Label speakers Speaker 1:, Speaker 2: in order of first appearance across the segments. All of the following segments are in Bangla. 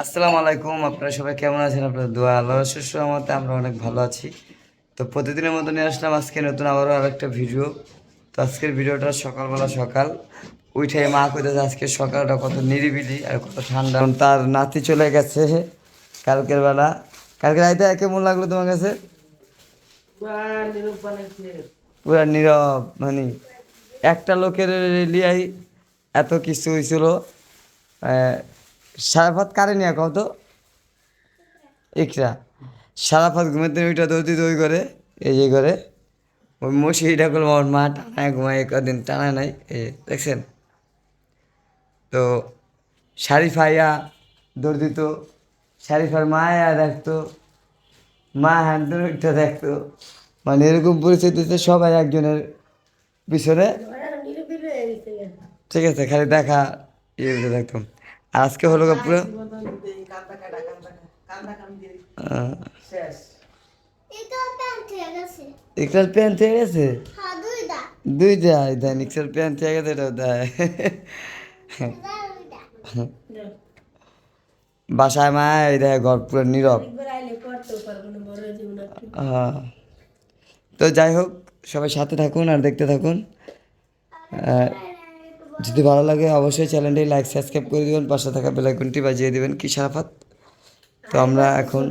Speaker 1: আসসালামু আলাইকুম, আপনারা সবাই কেমন আছেন? আপনার দোয়া আল্লাহ সুসমতে আমরা অনেক ভালো আছি। তো প্রতিদিনের মতো নিয়ে আসলাম আজকে নতুন আবারও আরেকটা ভিডিও। তো আজকের ভিডিওটা সকালবেলা সকাল। উঠে মা কইতেছে আজকে সকালটা কত নিরিবিলি আর কত ঠান্ডা। তার নাতি চলে গেছে কালকের বেলা। কালকে রাইতে কেমন লাগল তোমার কাছে? পুরা নীরব মানে একটা লোকের লিয়াই এত কিছু হয়েছিল সারাফাত কারে নিয়ে কত ইকরা। সারাফাত ঘুমেতে ওইটা দৌড়ি দৌড়ি করে এই যে করে ওই মশিটা করল আমার মা টানায় ঘুমায় কদিন টানা নাই এই যে, দেখছেন? তো শারিফাইয়া দৌড় দিত শারিফার মায়া দেখতো মা হ্যান্ডেল ওইটা দেখতো মানে এরকম পরিস্থিতিতে সবাই একজনের পিছনে। ঠিক আছে খালি দেখা ইয়ে দেখতাম। আর আজকে হলো গা পুরো আহ, ইকরাল প্যান্ট থেকে গেছে। দুইটা। দেন ইকরাল প্যান্ট থেকে গেছে এটাও দেয় বাসায় মা এই দেয় ঘর পুরো নীরব। তো যাই হোক সবাই সাথে থাকুন আর দেখতে থাকুন। আর যদি ভালো লাগে অবশ্যই চ্যানেলটি লাইক সাবস্ক্রাইব করে দিবেন পাশে থাকা বেলাইকনটি বাজিয়ে দেবেন। কি সারাফাত? তো আমরা এখন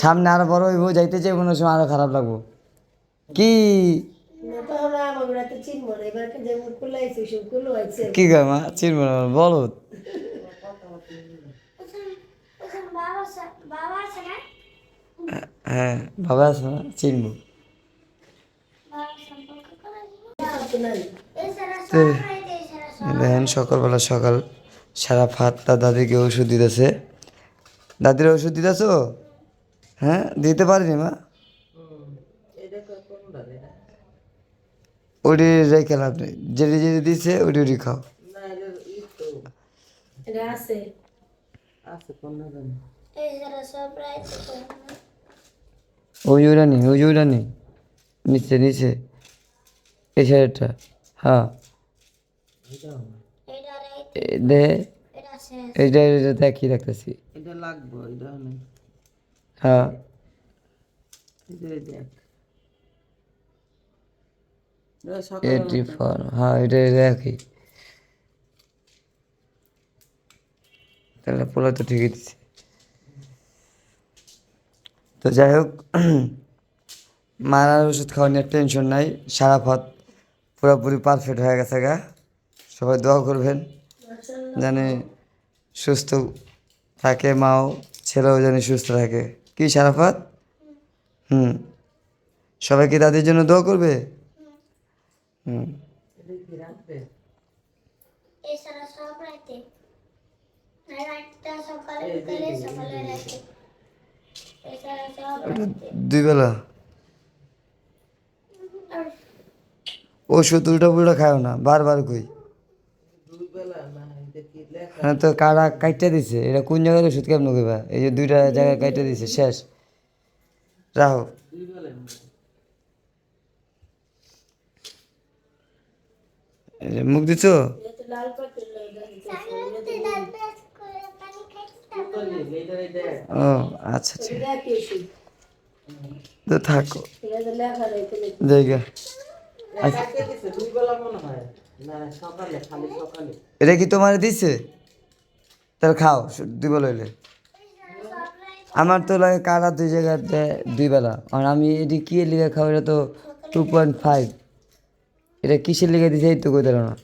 Speaker 1: সামনে আরও বড় হইব যাইতে চাই কোনো সময় আরও খারাপ লাগবো। কি? কি মা? চিনবো না বলো হ্যাঁ বাবা আছে না? চিনবো তো দেখেন সকালবেলা সকাল সারা ফাত তার দাদিকে ওষুধ দিতেছে। দাদির ওষুধ দিতেছ? হ্যাঁ দিতে পারিনি মা। ওটি রেখে লাভ নেই। যেটি যেটি দিছে ওটি ওটি খাও। ওই ওইটা নেই ওই নেই। নিচে নিচে। এই হ্যাঁ। দে। এইটা এইটা দেখি
Speaker 2: এটা লাগবো এটা
Speaker 1: হ্যাঁ।
Speaker 2: এটা এটা
Speaker 1: এইটি ফোর হ্যাঁ এটা রাখি তাহলে পোলা তো ঠিকই দিচ্ছে তো যাই হোক মারার ওষুধ খাওয়া নিয়ে টেনশন নাই সারা পথ পুরোপুরি পারফেক্ট হয়ে গেছে গা। সবাই দোয়া করবেন। জানে সুস্থ থাকে মাও ছেলেও জানে সুস্থ থাকে। কি সারাফাত? হুম। সবাই কি দাদির জন্য দোয়া করবে? হুম।
Speaker 2: এটা কি রাখবে
Speaker 3: এছাড়া সব রাতে রাতটা সকালে বিকালে সকালে রাতে এছাড়া সব
Speaker 1: ওটা দুই বেলা ওষুধ উল্টা পুল্টা খাও না বারবার কই। হ্যাঁ তো কারা কাইটা দিছে এটা কোন জায়গার ওষুধ কেমন কইবা? এই যে দুইটা জায়গায় কাইটা দিছে শেষ। রাহো। মুখ দিছো?
Speaker 2: দেখ
Speaker 1: ও আচ্ছা আচ্ছা। থাকো। জায়গা। এটা কি তোমার দিছে? তাহলে খাও দুই বেলা হইলে আমার তো লাগে কারা দুই জায়গায় দেয় দুই বেলা। আর আমি এটি কি লিখে খাও, এটা তো টু পয়েন্ট ফাইভ এটা কিসের লিখে দিছে এই তো কই না?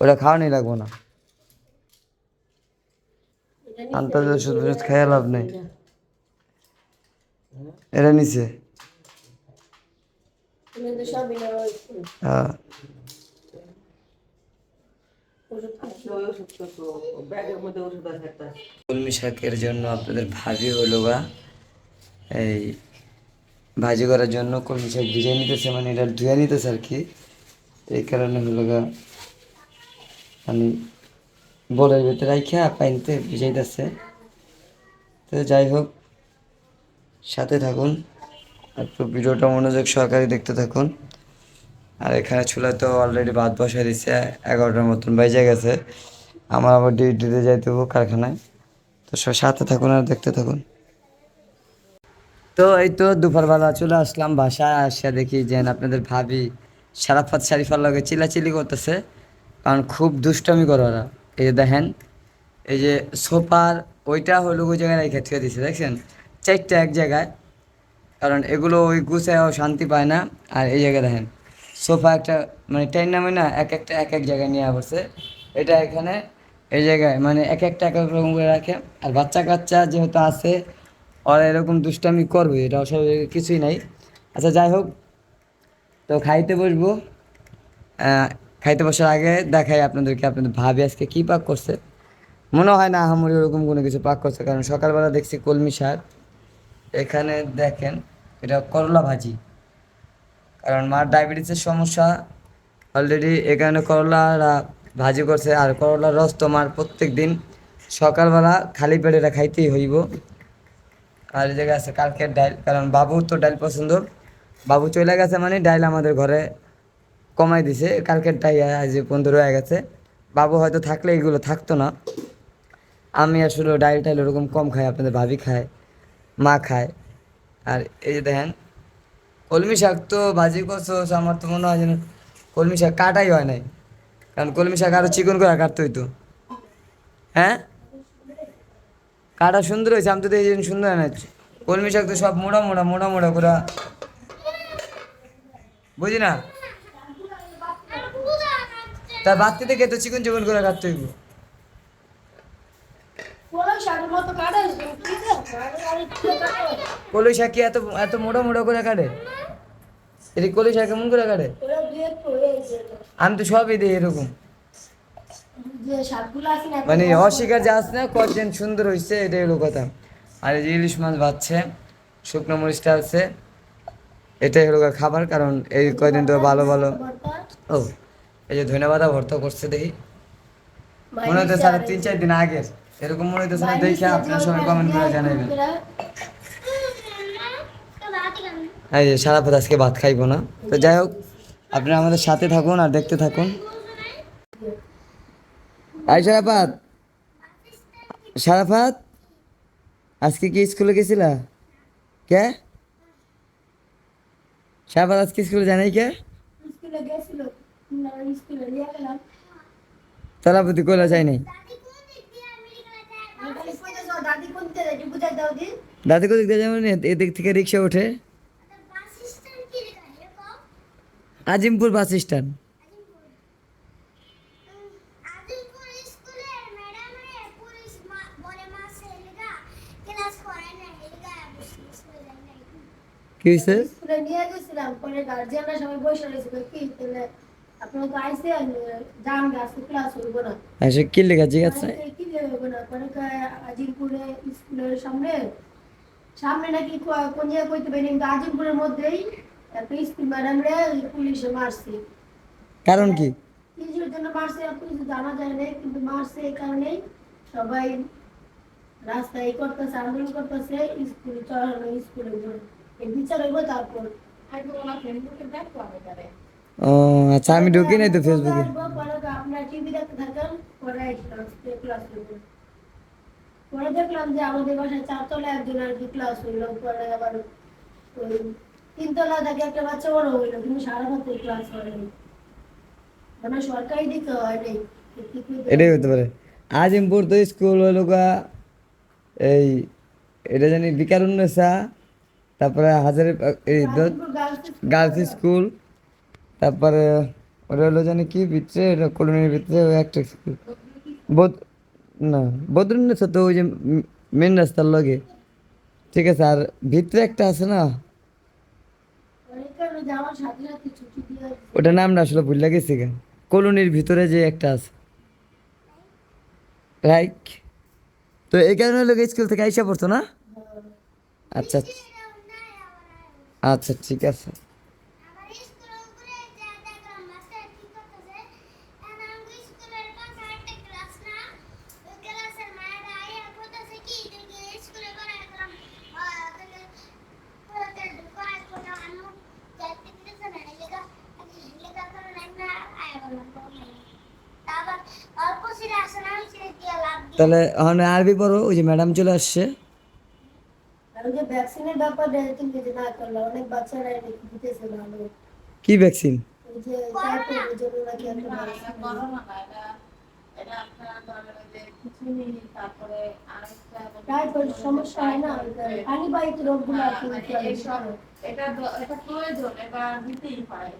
Speaker 1: ওটা খাওয়ানি লাগবো না। আন্তর্জাতিক খেয়ে লাভ নেই। এটা নিচে। হ্যাঁ। কলমি শাকের জন্য আপনাদের ভাজি হলো বা এই ভাজি করার জন্য কলমি শাক ভিজিয়ে নিতেছে মানে এটা ধুয়ে নিতেছে আর কি। এই কারণে হলো গা মানে বলের ভিতরে রাইখা পাইনতে ভিজাইতেছে। তো যাই হোক সাথে থাকুন। একটু ভিডিওটা মনোযোগ সহকারে দেখতে থাকুন। আর এখানে চুলায় তো অলরেডি ভাত বসাই দিচ্ছে এগারোটার মতন বেজে গেছে। আমার আবার ডিউটিতে যাইতে হব কারখানায়। তো সব সাথে থাকুন আর দেখতে থাকুন। তো এই তো দুপুরবেলা চলে আসলাম বাসায়, আসিয়া দেখি যে আপনাদের ভাবি সারাফাত শারিফার লগে চিলাচিলি করতেছে। কারণ খুব দুষ্টামি করে ওরা। এই যে দেখেন, এই যে সোফার ওইটা হলো জায়গায় রেখে থুয়ে দিছে, দেখছেন? চারটা এক জায়গায়। কারণ এগুলো ওই গুছায়ও শান্তি পায় না। আর এই জায়গায় দেখেন, সোফা একটা মানে ট্রেন নামে না, এক একটা, এক এক জায়গায় নিয়ে পড়ছে এটা এখানে, এই জায়গায় মানে এক একটা, এক এক রকম করে রাখে। আর বাচ্চা কাচ্চা যেহেতু আছে, ওরা এরকম দুষ্টামি করবে, এটা অস্বাভাবিক, কিছুই নাই। আচ্ছা যাই হোক, তো খাইতে বসবো। খাইতে বসার আগে দেখাই আপনাদেরকে, আপনাদের ভাবি আজকে কী পাক করছে। মনে হয় না আহামরি ওরকম কোনো কিছু পাক করছে, কারণ সকালবেলা দেখছি কলমি শাক। এখানে দেখেন এটা করলা ভাজি। কারণ মার ডায়াবেটিসের সমস্যা অলরেডি এখানে করলা ভাজি করছে আর করলার রস তো মার প্রত্যেক দিন সকালবেলা খালি পেটে এটা খাইতেই হইব। আর এই জায়গায় আছে কালকের ডাইল, কারণ বাবু তো ডাইল পছন্দ। বাবু চলে গেছে মানে ডাইল আমাদের ঘরে কমাই দিছে। কালকের ডাই আজ পনেরো হয়ে গেছে। বাবু হয়তো থাকলে এগুলো থাকতো না। আমি আসলে ডাইল টাইল ওরকম কম খাই, আপনাদের ভাবি খায়। মা খায়। আর এই যে দেখেন, কলমি শাক তো ভাজি করছ আমার তো মনে হয় যেন কলমি শাক কাটাই হয় নাই। কারণ কলমি শাক আরও চিকন করে কাটতে হইতো। হ্যাঁ? কাটা সুন্দর হয়েছে, আমি তো এই জন্য সুন্দর হয় না কলমি শাক তো সব মোড়া মোড়া মোড়া মোড়া করে। বুঝি না? তা থেকে তো চিকন চিকন করে কাটতে হইব। কলই শাক কি এত এত মোটা মোটা করে কাটে? এটি কেমন করে কাটে? আমি তো সবই দিই এরকম। মানে অস্বীকার যে আসে না, কতদিন সুন্দর হয়েছে এটাই হলো কথা। আর এই যে ইলিশ মাছ ভাজছে শুকনো মরিচটা আছে, এটাই হলো খাবার, কারণ এই কয়দিন তো ভালো ভালো। ও, এই যে ধনে পাতা ভর্তা করছে দেখি। মনে হচ্ছে স্যার তিন, চার দিন আগের। এরকম মনে হচ্ছে না দেখে আপনার সবাই কমেন্ট করে জানাবেন এই যে সারা পথ আজকে ভাত খাইবো না। তো যাই হোক আপনারা আমাদের সাথে থাকুন আর দেখতে থাকুন। আই সারাফাত সারাফাত আজকে কি স্কুলে গেছিলা? কে? সারাফাত আজকে স্কুলে জানাই কে? তারাপতি কইলা যাই নাই? দাদি কোদিক দিয়ে যাবেন এদিক থেকে রিক্সা ওঠে। Azimpur bus stand. কি হয়েছে আচ্ছা কি লেখা জিজ্ঞাসা
Speaker 4: কি হইব না? পরে আজিমপুরে স্কুলের সামনে সামনে নাকি কোন জায়গায় কইতে পারি কিন্তু আজিমপুরের মধ্যেই একটা স্কুল ম্যাডাম রে পুলিশে মারছে।
Speaker 1: কারণ কি?
Speaker 4: কিছুর জন্য মারছে কিছু জানা যায় না কিন্তু মারছে এই কারণেই সবাই রাস্তায় এই করতেছে আন্দোলন করতেছে স্কুল এই বিচার হইব তারপর।
Speaker 1: ও আচ্ছা আমি ঢুকি নাই তো ফেসবুকে
Speaker 4: আপনার টিভি দেখতে থাকেন পরে ক্লাস করবেন পরে দেখলাম যে আমাদের বাসায় চারতলা একজন আর কি ক্লাস হইল পরে আবার ওই তিনতলা থেকে একটা বাচ্চা বড় হইল কিন্তু সারা রাত ক্লাস হয়নি মানে সরকারি দিকে হয়নি
Speaker 1: এটাই হতে পারে। আজিমপুর তো স্কুল হলো গা এই এটা জানি বিকারুন্নেসা তারপরে হাজারে এই গার্লস স্কুল তারপরে ওটা হলো জানি কি ভিতরে এটা কলোনির ভিতরে ওই একটা স্কুল না বদরুন্নেসা তো ওই যে মেন রাস্তার লগে। ঠিক আছে, আর ভিতরে একটা আছে না?
Speaker 4: সাথে সাথে
Speaker 1: ওটা নামটা আসলে ভুল লাগেছে কেন কলোনির ভিতরে যে একটা আছে। রাইট তো এই কারণে লোক স্কুল থেকে আইসা পড়তো না? আচ্ছা। আচ্ছা ঠিক আছে
Speaker 3: আবার অল্প ছেড়ে আসে না আমি ছেড়ে দিয়ে লাভ দিই
Speaker 1: তাহলে এখন আরবি পড়ো ওই যে ম্যাডাম চলে আসছে। কি ভ্যাকসিন
Speaker 4: সমস্যা হয় না রোগগুলো
Speaker 2: এটা এটা প্রয়োজন দিতেই হয়।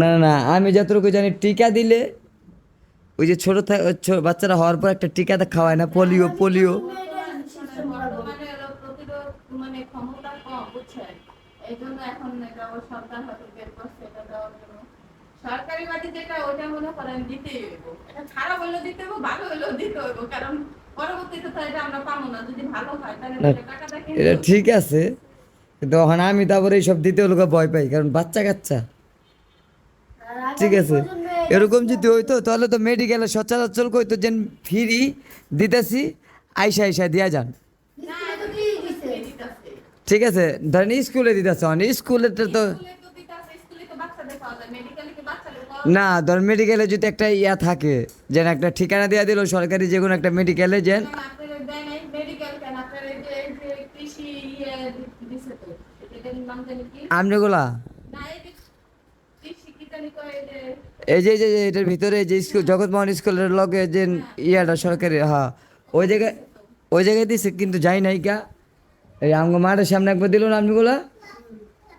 Speaker 1: না না। আমি যতটুকু জানি টিকা দিলে ওই যে ছোট বাচ্চারা হওয়ার পর একটা টিকা খাওয়ায় না পোলিও পোলিও।
Speaker 2: মানে সরকার বাড়ি যেটা ওটা মনে করেন দিতেই হইব। এটা খারাপ হলেও দিতে হইব ভালো হলেও দিতে হইব কারণ পরবর্তীতে তো এটা আমরা পাবো না যদি ভালো হয় তাহলে এটা টাকাটা
Speaker 1: এটা
Speaker 2: কিন্তু
Speaker 1: ঠিক আছে কিন্তু এখন আমি তারপরে এইসব দিতে হলো ভয় পাই কারণ বাচ্চা কাচ্চা। ঠিক আছে এরকম যদি হইতো তাহলে তো মেডিকেলে সচরাচর কইতো যে ফ্রি দিতেছি আইসা আইসা দিয়া যান। ঠিক আছে ধরেন স্কুলে দিতেছে স্কুলে তো না ধর মেডিকেলে যদি একটা ইয়া থাকে যেন একটা ঠিকানা দেওয়া দিল সরকারি যে কোনো একটা মেডিকেলে যেন আমনেগুলা?
Speaker 2: এই যে যে
Speaker 1: এই যে এই যে যে এটার ভিতরে যে স্কুল জগৎমোহন স্কুলের লগে যে ইয়াটা সরকারি হ্যাঁ। ওই জায়গায় ওই জায়গায় দিছে কিন্তু যাই নাই কা। এই আমগো মাঠের সামনে একবার দিল না আমনিগুলা?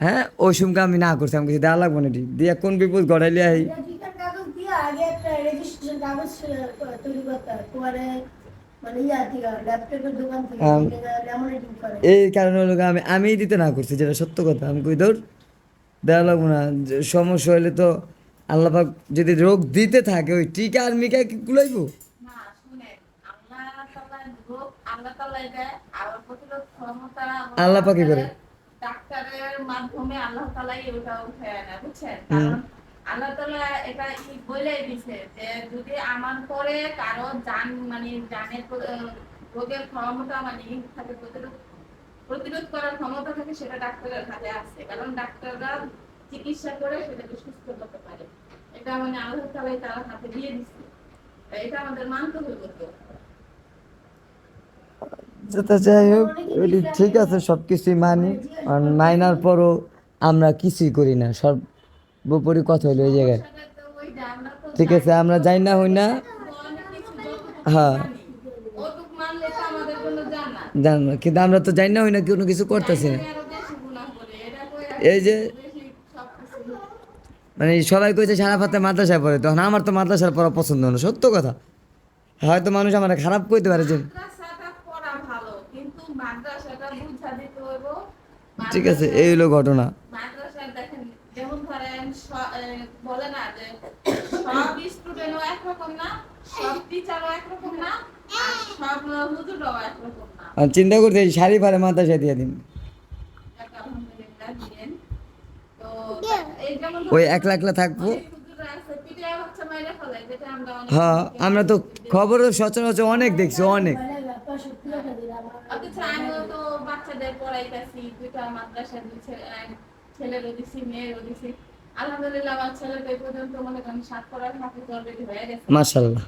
Speaker 1: হ্যাঁ ওই সুমকে আমি না করছি আমি কিছু দেওয়া লাগবো না ঠিক দিয়া কোন বিপদ গড়াইলে আই
Speaker 4: হয়। মানে
Speaker 1: এই কারণে হলো গিয়ে আমি আমি দিতে না করছি যেটা সত্য কথা। আমি কই দৌড় দেওয়া লাগবো না। যে সমস্যা হলে তো আল্লাপাক যদি রোগ দিতে থাকে ওই টিকা আর মিকা কি কুলাইবো?
Speaker 2: না আল্লাহ তাআলা রোগ আল্লাহ তাআলাই দেয় আর প্রতিরোধ ক্ষমতা
Speaker 1: আল্লাহ পাকই করে।
Speaker 2: মাধ্যমে আল্লাহ তাআলাই ওটা উঠায় না বুঝছেন? কারণ আল্লাহ তাআলা এটা ই বলেই দিছে যে যদি আমার পরে কারও জান মানে জানের রোগের ক্ষমতা মানে থাকে প্রতিরোধ প্রতিরোধ করার ক্ষমতা থাকে সেটা ডাক্তারের হাতে আছে। কারণ ডাক্তাররা চিকিৎসা করে সেটাকে সুস্থ করতে পারে। এটা মানে আল্লাহ তাআলাই তার হাতে দিয়ে দিচ্ছে এটা আমাদের মানতে হইব তো
Speaker 1: যাই হোক ঠিক আছে সব কিছুই মানি। আর মাইনার পরও আমরা কিছুই করি না, সর্বোপরি কথা হইল এই জায়গায়। ঠিক আছে, আমরা যাই না হই না। হ্যাঁ। কিন্তু আমরা তো যাই না হই না, কোনো কিছু করতেছি না। এই যে মানে সবাই কইছে সারা পাতে মাদ্রাসায় পড়ে, তখন আমার তো মাদ্রাসার পড়া পছন্দ না, সত্য কথা। হয়তো মানুষ আমার খারাপ কইতে পারে যে
Speaker 2: মাদ্রাসাটা পড়া ভালো কিন্তু মাদ্রাসাটা বুঝা দিতে হইব
Speaker 1: ঠিক আছে এই হলো ঘটনা।
Speaker 2: যেমন ধরেন বলে না যে সব স্টুডেন্টও একরকম না সব টিচারও একরকম না সব হুজুরও একরকম না।
Speaker 1: চিন্তা করতে শাড়ি পারে মাথা দিয়ে দিন। ওই একলা একলা থাকব। হ্যাঁ আমরা তো খবর সচরাচর অনেক দেখছি অনেক।
Speaker 2: আমিও তো বাচ্চাদের পড়াইতেছি, দুইটা মাদ্রাসা ছেলেরও দিছি, মেয়েরও দিছি। আলহামদুলিল্লাহ আমার ছেলে তো এই পর্যন্ত মনে করেন সাত
Speaker 1: মার্শাল্লাহ